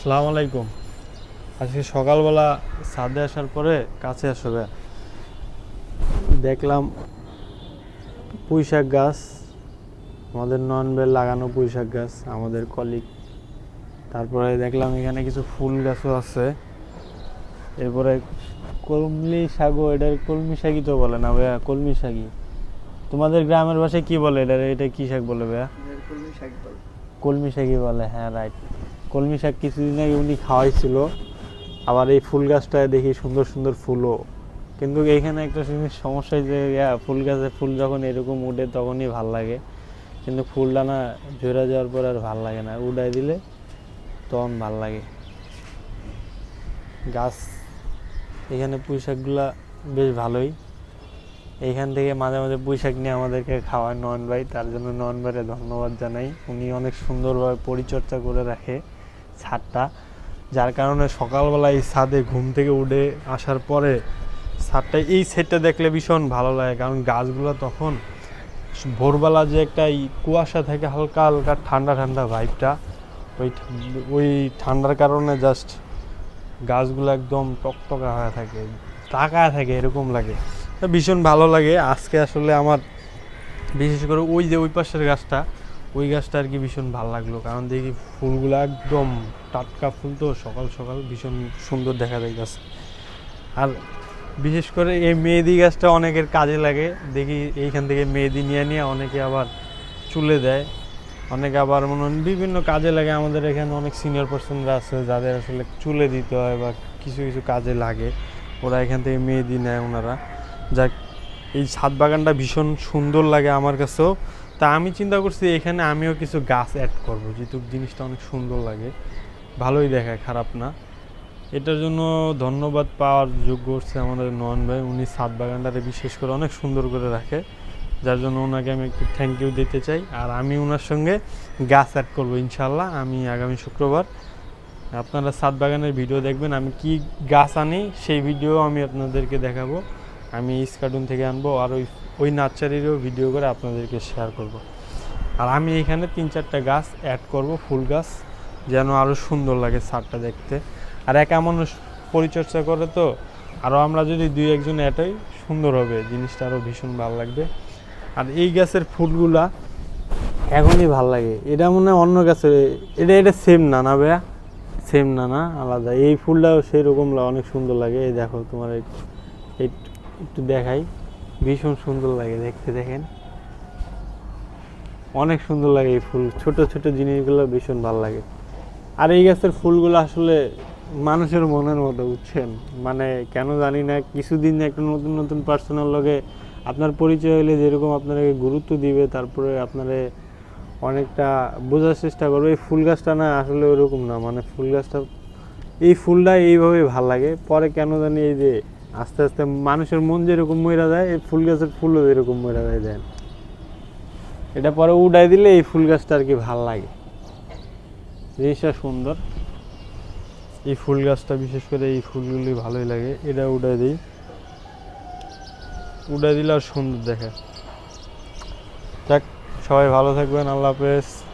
আসসালামু আলাইকুম। আজকে সকালবেলা ছাদে আসার পরে কাছে আসবে দেখলাম পুঁই শাক গাছ আমাদের নন বেল লাগানো পুঁই শাক গাছ আমাদের কলিগ তারপরে দেখলাম এখানে কিছু ফুল গাছও আছে। এরপরে কলমি শাকও এটার কলমি শাকই তো বলে না ভাইয়া কলমি শাকই। তোমাদের গ্রামের ভাষায় কি বলে? এটা এটা কি শাক বলে ভাইয়া? কলমি শাক বল। কলমি শাকই বলে হ্যাঁ রাইট কলমি শাক কিছুদিন আগে উনি খাওয়াইছিল। আবার এই ফুল গাছটায় দেখি সুন্দর সুন্দর ফুলও। কিন্তু এইখানে একটা জিনিস সমস্যা যে ফুল গাছে ফুল যখন এরকম উঠে তখনই ভালো লাগে। কিন্তু ফুলটা না ঝরে যাওয়ার পর আর ভালো লাগে না। উড়াই দিলে তখন ভালো লাগে। গাছ, এখানে পুঁই শাকগুলা বেশ ভালোই। এইখান থেকে মাঝে মাঝে পুঁই শাক নিয়ে আমাদেরকে খাওয়ায় নয়ন ভাই। তার জন্য নয়ন ভাইকে ধন্যবাদ জানাই। উনি অনেক সুন্দরভাবে পরিচর্যা করে রাখে। ছাদটা, যার কারণে সকালবেলা এই ছাদে ঘুম থেকে উঠে আসার পরে ছাদটা, এই সেটটা দেখলে ভীষণ ভালো লাগে। কারণ গাছগুলো তখন ভোরবেলা যে একটা কুয়াশা থাকে, হালকা হালকা ঠান্ডা ঠান্ডা ভাইবটা, ওই ওই ঠান্ডার কারণে জাস্ট গাছগুলো একদম টকটকা হয়ে থাকে, তাকায় থাকে, এরকম লাগে। ভীষণ ভালো লাগে। আজকে আসলে আমার, বিশেষ করে ওই যে ওই পাশের গাছটা ওই গাছটা আর কি ভীষণ ভালো লাগল। কারণ দেখি ফুলগুলো একদম টাটকা ফুল তো, সকাল সকাল ভীষণ সুন্দর দেখা যায় গাছ আর বিশেষ করে এই মেহেদি গাছটা অনেকের কাজে লাগে। দেখি এইখান থেকে মেহেদি নিয়ে নিয়ে অনেকে আবার চুলে দেয়। অনেকে আবার মনে বিভিন্ন কাজে লাগে। আমাদের এখানে অনেক সিনিয়র পার্সনরা আছে যাদের আসলে চুলে দিতে হয় বা কিছু কিছু কাজে লাগে। ওরা এখান থেকে মেহেদি নেয় ওনারা। যাক, এই ছাদ বাগানটা ভীষণ সুন্দর লাগে আমার কাছেও। তা আমি চিন্তা করছি এখানে আমিও কিছু গাছ অ্যাড করব। যেহেতু জিনিসটা অনেক সুন্দর লাগে, ভালোই দেখায়, খারাপ না। এটার জন্য ধন্যবাদ পাওয়ার যোগ্য হচ্ছে আমাদের নয়ন ভাই। উনি ছাদ বাগানটাতে বিশেষ করে অনেক সুন্দর করে রাখে। যার জন্য ওনাকে আমি একটু থ্যাংক ইউ দিতে চাই। আর আমি ওনার সঙ্গে গাছ অ্যাড করব ইনশাল্লাহ আমি আগামী শুক্রবার। আপনারা ছাদ বাগানের ভিডিও দেখবেন, আমি কি গাছ আনি সেই ভিডিও আমি আপনাদেরকে দেখাবো। আমি ইস্কার্টুন থেকে আনব আর ওই ওই নার্সারিরও ভিডিও করে আপনাদেরকে শেয়ার করব। আর আমি এখানে তিন চারটা গাছ অ্যাড করব, ফুল গাছ, যেন আরও সুন্দর লাগে ছাদটা দেখতে। আর একা মানুষ পরিচর্যা করে তো আরও আমরা যদি দুই একজন অ্যাড হই, সুন্দর হবে, জিনিসটা আরও ভীষণ ভালো লাগবে। আর এই গাছের ফুলগুলা এখনই ভালো লাগে। এটা মনে হয় অন্য গাছের, এটা এটা সেম না না ভাইয়া সেম না না আলাদা। এই ফুলটাও সেই রকম লা- অনেক সুন্দর লাগে। এই দেখো তোমার এই- একটু দেখাই। ভীষণ সুন্দর লাগে দেখতে, দেখেন। অনেক সুন্দর লাগে এই ফুল। ছোট ছোট জিনিসগুলো ভীষণ ভালো লাগে। আর এই গাছের ফুলগুলো আসলে মানুষের মনের মতো, বুঝছেন? মানে কেন জানি না, কিছুদিন একটা নতুন নতুন পার্সোনাল লগে আপনার পরিচয় হলে যেরকম আপনাকে গুরুত্ব দিবে, তারপরে আপনারে অনেকটা বোঝার চেষ্টা করবে। এই ফুল গাছটা না, আসলে ওরকম না। মানে ফুল গাছটা, এই ফুলটা এইভাবে ভালো লাগে। পরে কেন জানি এই যে আস্তে আস্তে মানুষের মন যেরকম মইরা যায়, এই ফুল গাছের ফুলও এরকম মইরা যায়, দেন। এটা পরে উড়াই দিলে এই ফুল গাছটা আর কি ভালো লাগে। জিনিসটা সুন্দর। এই ফুল গাছটা, বিশেষ করে এই ফুলগুলি ভালোই লাগে। এটা উড়াই দিই। উড়াই দিলে আর সুন্দর দেখে। যাক, সবাই ভালো থাকবেন। আল্লাহ হাফেজ।